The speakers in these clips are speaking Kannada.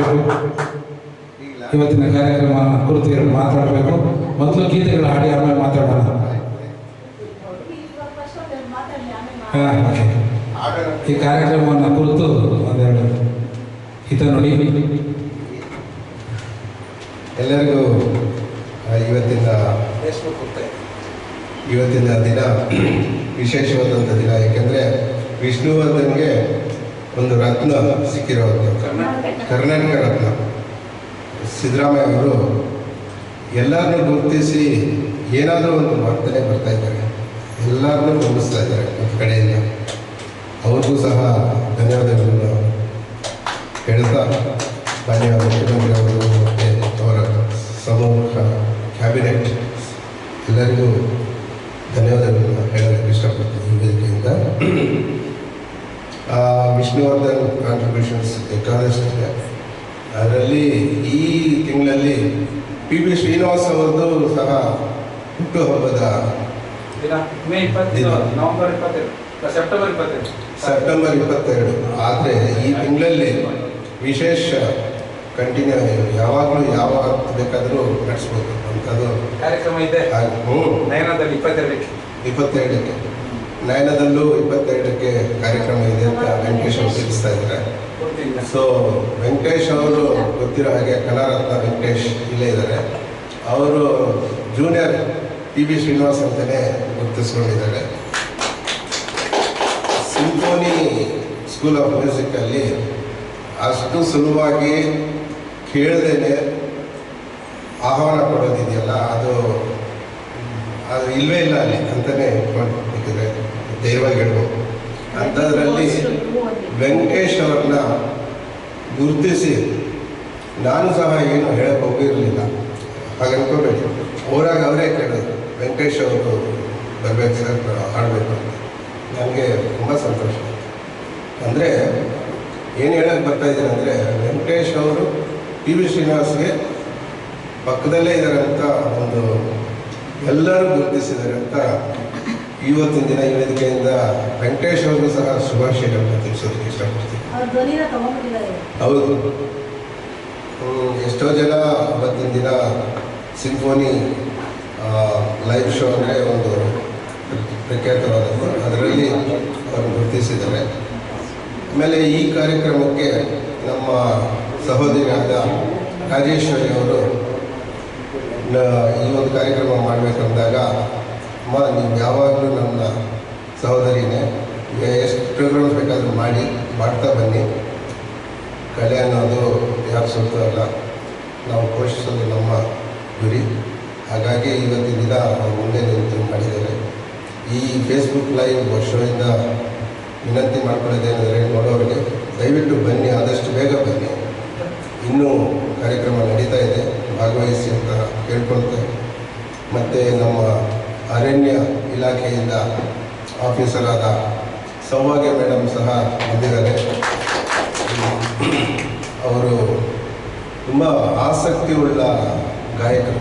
ಮಾತಾಡಬೇಕು. ಇವತ್ತಿನ ಕಾರ್ಯಕ್ರಮ ಕುರಿತು ಮಾತಾಡಬೇಕು. ಮೊದಲು ಗೀತೆಗಳು ಹಾಡಿ, ಆಮೇಲೆ ಮಾತಾಡೋಣ. ಈ ಕಾರ್ಯಕ್ರಮವನ್ನು ಕುರಿತು ಒಂದೆರಡು ಹಿತ ನೋಡಿ. ಎಲ್ಲರಿಗೂ ಇವತ್ತಿನ ಇವತ್ತಿನ ದಿನ, ವಿಶೇಷವಾದಂಥ ದಿನ. ಯಾಕೆಂದರೆ ವಿಷ್ಣುವರ್ಧನ್ಗೆ ಒಂದು ರತ್ನ ಸಿಕ್ಕಿರೋದು ಕರ್ನಾಟಕ ರತ್ನ. ಸಿದ್ದರಾಮಯ್ಯ ಅವರು ಎಲ್ಲರನ್ನೂ ಗುರುತಿಸಿ ಏನಾದರೂ ಒಂದು ಮಾಡ್ತಾನೆ ಬರ್ತಾ ಇದ್ದಾರೆ ಎಲ್ಲರನ್ನೂ ಗುರುತಿಸ್ತಾ ಇದ್ದಾರೆ ಒಂದು ಕಡೆಯಿಂದ. ಅವ್ರಿಗೂ ಸಹ ಧನ್ಯವಾದಗಳನ್ನು ಹೇಳ್ತಾ ಮಾನ್ಯ ಅವರದ್ದು ಸಹ ಹುಟ್ಟುಹಬ್ಬದ ಸೆಪ್ಟೆಂಬರ್ ಇಪ್ಪತ್ತೆರಡು. ಆದರೆ ಈ ತಿಂಗಳಲ್ಲಿ ವಿಶೇಷ ಕಂಟಿನ್ಯೂ ಯಾವಾಗಲೂ ಯಾವಾಗ ಬೇಕಾದರೂ ನಡೆಸ್ಬೋದು ಅಂಥದ್ದು ಕಾರ್ಯಕ್ರಮ ಇದೆ. ಹ್ಞೂ. ನಯನದಲ್ಲಿ ಇಪ್ಪತ್ತೆರಡಕ್ಕೆ. ಇಪ್ಪತ್ತೆರಡಕ್ಕೆ. ನಯನದಲ್ಲೂ ಇಪ್ಪತ್ತೆರಡಕ್ಕೆ ಕಾರ್ಯಕ್ರಮ ಇದೆ ಅಂತ ವೆಂಕಟೇಶ್ ಅವರು ತಿಳಿಸ್ತಾ ಇದ್ದಾರೆ. ಸೊ ವೆಂಕಟೇಶ್ ಅವರು ಗೊತ್ತಿರೋ ಹಾಗೆ ಕಲಾರತ್ನ ವೆಂಕಟೇಶ್ ಇಲ್ಲೇ ಇದ್ದಾರೆ. ಅವರು ಜೂನಿಯರ್ ಟಿ ಬಿ ಶ್ರೀನಿವಾಸ್ ಅಂತಲೇ ಗುರುತಿಸ್ಕೊಂಡಿದ್ದಾರೆ. ಸಿಂಫೋನಿ ಸ್ಕೂಲ್ ಆಫ್ ಮ್ಯೂಸಿಕಲ್ಲಿ ಅಷ್ಟು ಸುಲಭವಾಗಿ ಕೇಳದೇನೆ ಆಹ್ವಾನ ಕೊಡೋದಿದೆಯಲ್ಲ, ಅದು ಅದು ಇಲ್ವೇ ಇಲ್ಲ ಅಲ್ಲಿ ಅಂತಲೇ ಇಟ್ಕೊಂಡಿದ್ದಾರೆ ದೈವಾಗಿ ಹೇಳ್ಬೋದು. ಅಂಥದ್ರಲ್ಲಿ ವೆಂಕಟೇಶ್ ಅವ್ರನ್ನ ಗುರುತಿಸಿ ನಾನು ಸಹ ಏನು ಹೇಳಕ್ಕೆ ಹೋಗಿರಲಿಲ್ಲ. ಹಾಗೆ ಅನ್ಕೋಬೇಡಿ ಅವರಾಗ ಅವರೇ ಕೇಳೋದು ವೆಂಕಟೇಶ್ ಅವರು ಬರ್ಬೇಕು ಸರ್ ಹಾಡಬೇಕು ಅಂತ. ನನಗೆ ತುಂಬ ಸಂತೋಷ ಅಂದರೆ ಏನು ಹೇಳೋಕ್ಕೆ ಬರ್ತಾ ಇದ್ದೀನಿ ಅಂದರೆ ವೆಂಕಟೇಶ್ ಅವರು ಪಿ ವಿ ಶ್ರೀನಿವಾಸ್ಗೆ ಪಕ್ಕದಲ್ಲೇ ಇದ್ದಾರೆ ಅಂತ ಒಂದು ಎಲ್ಲರೂ ಗುರುತಿಸಿದ್ದಾರೆ ಅಂತ ಇವತ್ತಿನ ದಿನ ಈ ವೇದಿಕೆಯಿಂದ ವೆಂಕಟೇಶ್ ಅವ್ರಿಗೂ ಸಹ ಶುಭಾಶಯಗಳನ್ನ ತಿಳಿಸೋದಕ್ಕೆ ಇಷ್ಟಪಡ್ತೀನಿ. ಹೌದು. ಎಷ್ಟೋ ಜನ ಅವತ್ತಿನ ದಿನ ಸಿಂಫೋನಿ ಲೈವ್ ಶೋ ಅಂದರೆ ಒಂದು ಪ್ರಖ್ಯಾತವಾದದ್ದು. ಅದರಲ್ಲಿ ಅವರು ಗುರುತಿಸಿದ್ದಾರೆ. ಆಮೇಲೆ ಈ ಕಾರ್ಯಕ್ರಮಕ್ಕೆ ನಮ್ಮ ಸಹೋದರಿಯಾದ ರಾಜೇಶ್ವರಿ ಅವರು ಈ ಒಂದು ಕಾರ್ಯಕ್ರಮ ಮಾಡಬೇಕಂದಾಗ, ಅಮ್ಮ, ನೀವು ಯಾವಾಗಲೂ ನನ್ನ ಸಹೋದರಿನೇ. ಎಷ್ಟು ಪ್ರೋಗ್ರಾಮ್ಸ್ ಬೇಕಾದರೂ ಮಾಡಿ, ಮಾಡ್ತಾ ಬನ್ನಿ. ಕಲೆ ಅನ್ನೋದು ಯಾರು ಅಲ್ಲ. ನಾವು ಪೋಷಿಸೋದು ನಮ್ಮ ಗುರಿ. ಹಾಗಾಗಿ ಇವತ್ತಿನ ದಿನ ಮುಂದೆ ನಿಂತು ಮಾಡಿದ್ದಾರೆ. ಈ ಫೇಸ್ಬುಕ್ ಲೈವ್ ವರ್ಷದಿಂದ ವಿನಂತಿ ಮಾಡ್ಕೊಳ್ಳೋದೇನೆಂದರೆ ನೋಡೋರಿಗೆ, ದಯವಿಟ್ಟು ಬನ್ನಿ, ಆದಷ್ಟು ಬೇಗ ಬನ್ನಿ. ಇನ್ನೂ ಕಾರ್ಯಕ್ರಮ ನಡೀತಾ ಇದೆ. ಭಾಗವಹಿಸಿ ಅಂತ ಕೇಳ್ಕೊಳ್ತೇವೆ ಮತ್ತು ನಮ್ಮ ಅರಣ್ಯ ಇಲಾಖೆಯಿಂದ ಆಫೀಸರ್ ಆದ ಸೌಭಾಗ್ಯ ಮೇಡಮ್ ಸಹ ಬಂದಿದ್ದಾರೆ. ಅವರು ತುಂಬ ಆಸಕ್ತಿ ಉಳ್ಳ ಗಾಯಕರು.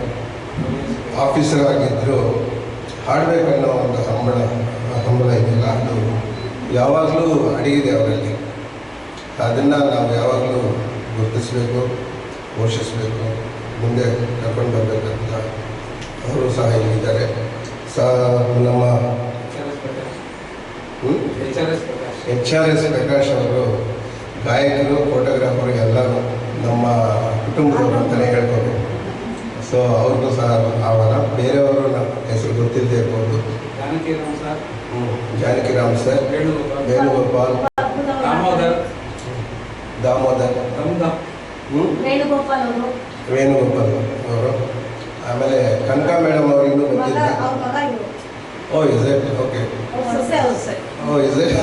ಆಫೀಸರ್ ಆಗಿದ್ದರು ಹಾಡಬೇಕನ್ನೋ ಒಂದು ಹಂಬಲ ಹಂಬಲ ಇದೆಯಲ್ಲ, ಅದು ಯಾವಾಗಲೂ ಅಡಗಿದೆ ಅವರಲ್ಲಿ. ಅದನ್ನು ನಾವು ಯಾವಾಗಲೂ ಗುರುತಿಸಬೇಕು, ಪೋಷಿಸಬೇಕು, ಮುಂದೆ ಕರ್ಕೊಂಡು ಬರಬೇಕಂತ ಅವರು ಸಹ ಇಲ್ಲಿದ್ದಾರೆ ಸಹ ನಮ್ಮ? ಎಚ್ ಆರ್ ಎಸ್ ಪ್ರಕಾಶ್ ಅವರು ಗಾಯಕರು, ಫೋಟೋಗ್ರಾಫರ್ ಎಲ್ಲರೂ ನಮ್ಮ ಕುಟುಂಬದವರು ಅಂತಲೇ ಸೊ ಅವ್ರಿಗೂ ಸಹ ಆಹ್ವಾನ ಬೇರೆಯವರು ನಮ್ಮ ಹೆಸರು ಗೊತ್ತಿಲ್ಲದೆ ಇರ್ಬೋದು. ಜಾನಕಿರಾಮ್ ಸರ್. ಹ್ಮ್. ಜಾನಕಿರಾಮ್ ಸರ್. ವೇಣುಗೋಪಾಲ್. ದಾಮೋದರ್. ದಾಮೋದರ್. ಹ್ಮ್? ವೇಣುಗೋಪಾಲ್ ಅವರು. ಆಮೇಲೆ ಕನಕ ಮೇಡಮ್ ಅವರು ಇನ್ನೂ ಗೊತ್ತಿಲ್ಲ. ಓ is it okay oh is it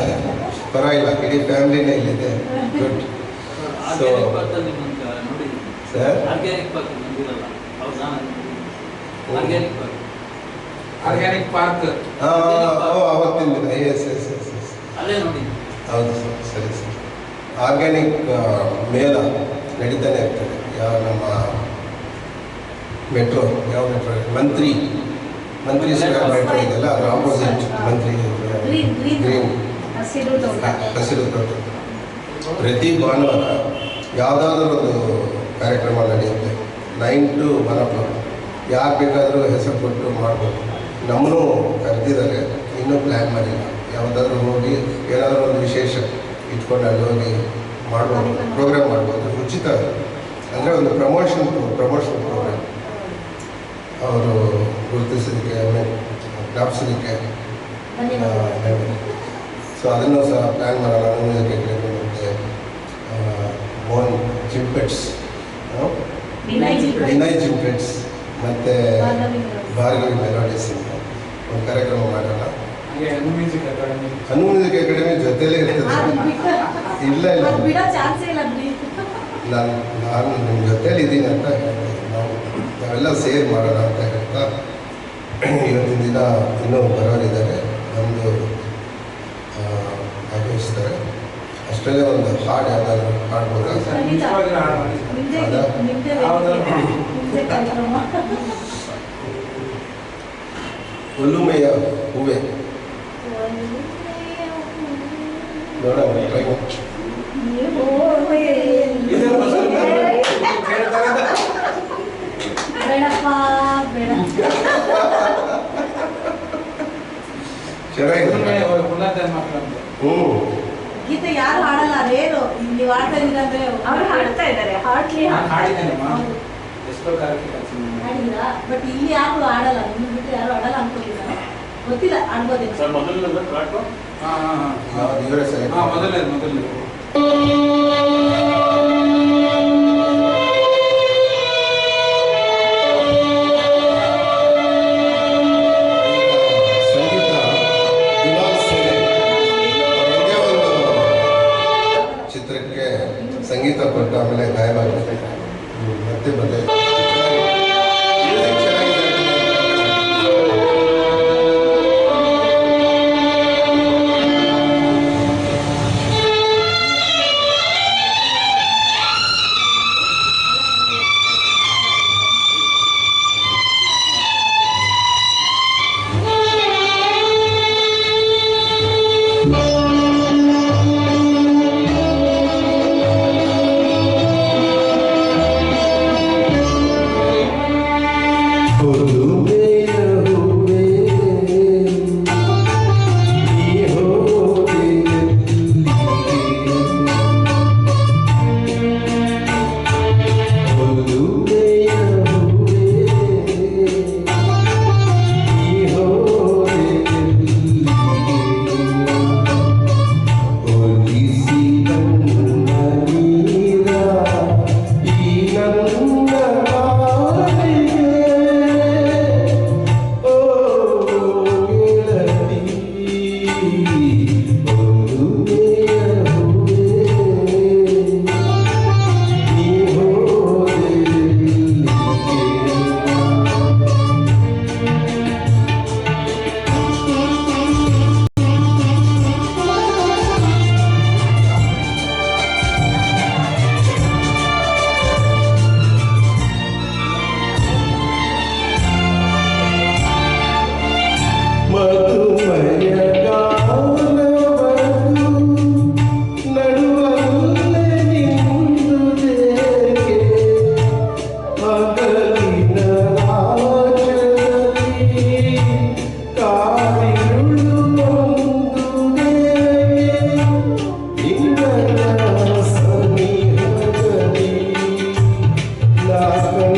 ಪರವಾಗಿಲ್ಲ ಇಡೀ ಫ್ಯಾಮಿಲಿನೇ ಇಲ್ಲಿದೆ. Good so sir organic park ಬಂದಿರಲ್ಲ ಹೌದಾ ಆರ್ಗ್ಯಾನಿಕ್ ಪಾರ್ಕ್ ಅವತ್ತಿನ ದಿನ ಎಸ್ ಎಸ್ ಎಸ್ ಎಸ್ ಅಲ್ಲೇ ನೋಡಿ. ಹೌದು ಸರ್. ಸರಿ ಸರ್. ಆರ್ಗ್ಯಾನಿಕ್ ಮೇಲ ನಡೀತಾನೆ ಇರ್ತದೆ ಯಾವ ನಮ್ಮ ಮೆಟ್ರೋ ಯಾವ ಮೆಟ್ರೋ ಮಂತ್ರಿ. ಮಂತ್ರಿ ಸ್ಕ್ವೇರ್ ಮೆಟ್ರೋ ಇದೆಲ್ಲ ಅದರ ಆಪೋಸಿಟ್ ಮಂತ್ರಿ. ಗ್ರೀನ್ ಹಸಿರು ತೋಟ. ಪ್ರತಿ ಭಾನುವಾರ ಯಾವುದಾದ್ರೂ ಒಂದು ಕಾರ್ಯಕ್ರಮ ನಡೆಯುತ್ತೆ. Nine to one o'clock ಯಾರು ಬೇಕಾದರೂ ಹೆಸರು ಕೊಟ್ಟು ಮಾಡ್ಬೋದು. ನಮ್ಮನ್ನು ಕರೆದಿದ್ದಾರೆ. ಇನ್ನೂ ಪ್ಲ್ಯಾನ್ ಮಾಡಿಲ್ಲ. ಯಾವುದಾದ್ರೂ ಹೋಗಿ ಏನಾದರೂ ಒಂದು ವಿಶೇಷ ಇಟ್ಕೊಂಡು ಅಲ್ಲಿ ಹೋಗಿ ಮಾಡ್ಬೋದು. ಪ್ರೋಗ್ರಾಮ್ ಮಾಡ್ಬೋದು. ಉಚಿತ ಅಂದರೆ ಒಂದು ಪ್ರಮೋಷನ್ ಪ್ರಮೋಷನ್ ಪ್ರೋಗ್ರಾಮ್ ಅವರು ಗುರುತಿಸೋದಕ್ಕೆ ಆಮೇಲೆ ಜ್ಞಾಪಿಸೋದಕ್ಕೆ ಸೊ ಅದನ್ನು ಸಹ ಪ್ಲ್ಯಾನ್ ಮಾಡೋಣ ಮತ್ತು ಮೋಹನ್ ಜಿಂಪೆಟ್ಸ್ ವಿನಯ್ ಜಿ ವಿನಯ್ ಚಿಂಪೆಟ್ಸ್ ಮತ್ತು ಭಾರ್ಗವಿ ಮೆಲೋಡಿ ಭಾರ್ಗವಿ ಒಂದು ಕಾರ್ಯಕ್ರಮ ಮಾಡೋಣ. ಹಾಗೆ ಮ್ಯೂಸಿಕ್ ಅಕಾಡೆಮಿ. ಜೊತೆಲೇ ಇರ್ತದೆ. ಇಲ್ಲ ಇಲ್ಲ. ನಾನು ನಾನು ನಿಮ್ಮ ಜೊತೇಲಿ ಇದ್ದೀನಿ ಅಂತ ಹೇಳ್ದೆ. ನಾವು ನಾವೆಲ್ಲ ಸೇರ್ ಮಾಡೋಣ ಅಂತ ಹೇಳ್ತಾ ಇವತ್ತಿನ ದಿನ ಇನ್ನೂ ಬರೋರಿದ್ದಾರೆ. ನಮ್ಮದು ಆ, ಭಾಗವಹಿಸ್ತಾರೆ ಅಷ್ಟರಲ್ಲೇ ಒಂದು ಹಾಡು ಯಾವ್ದಾದ್ರು ಹಾಡ್ಬೋದಾ? ಹುಲ್ಲುಮೆಯ ಹೂವೆ. ನೋಡೋಣ ಚೆನ್ನಾಗಿದೆ. ಹ್ಞೂ. ಗೀತೆ ಯಾರು ಹಾಡಲ್ಲ ಅದೇನು. ನೀವು ಹಾಡ್ತಾ ಅವ್ರು ಹಾಡ್ತಾ ಇದ್ದಾರೆ ಹಾಡ್ಲಿ. ಎಷ್ಟೋ ಕಳ್ಸಿದ್ದೀನಿ. ಬಟ್ ಇಲ್ಲಿ ಯಾರು ಆಡಲ್ಲ ನಿಮ್ಗೆ ಬಿಟ್ಟು ಯಾರು ಆಡಲ್ಲ ಅನ್ಕೊಂಡಿಲ್ಲ ಗೊತ್ತಿಲ್ಲ ಆಡ್ಬೋದೇ ಸರ್ ಮೊದಲನೇದು ಮೊದಲನೇದು ಮೊದಲನೇದು. casa é,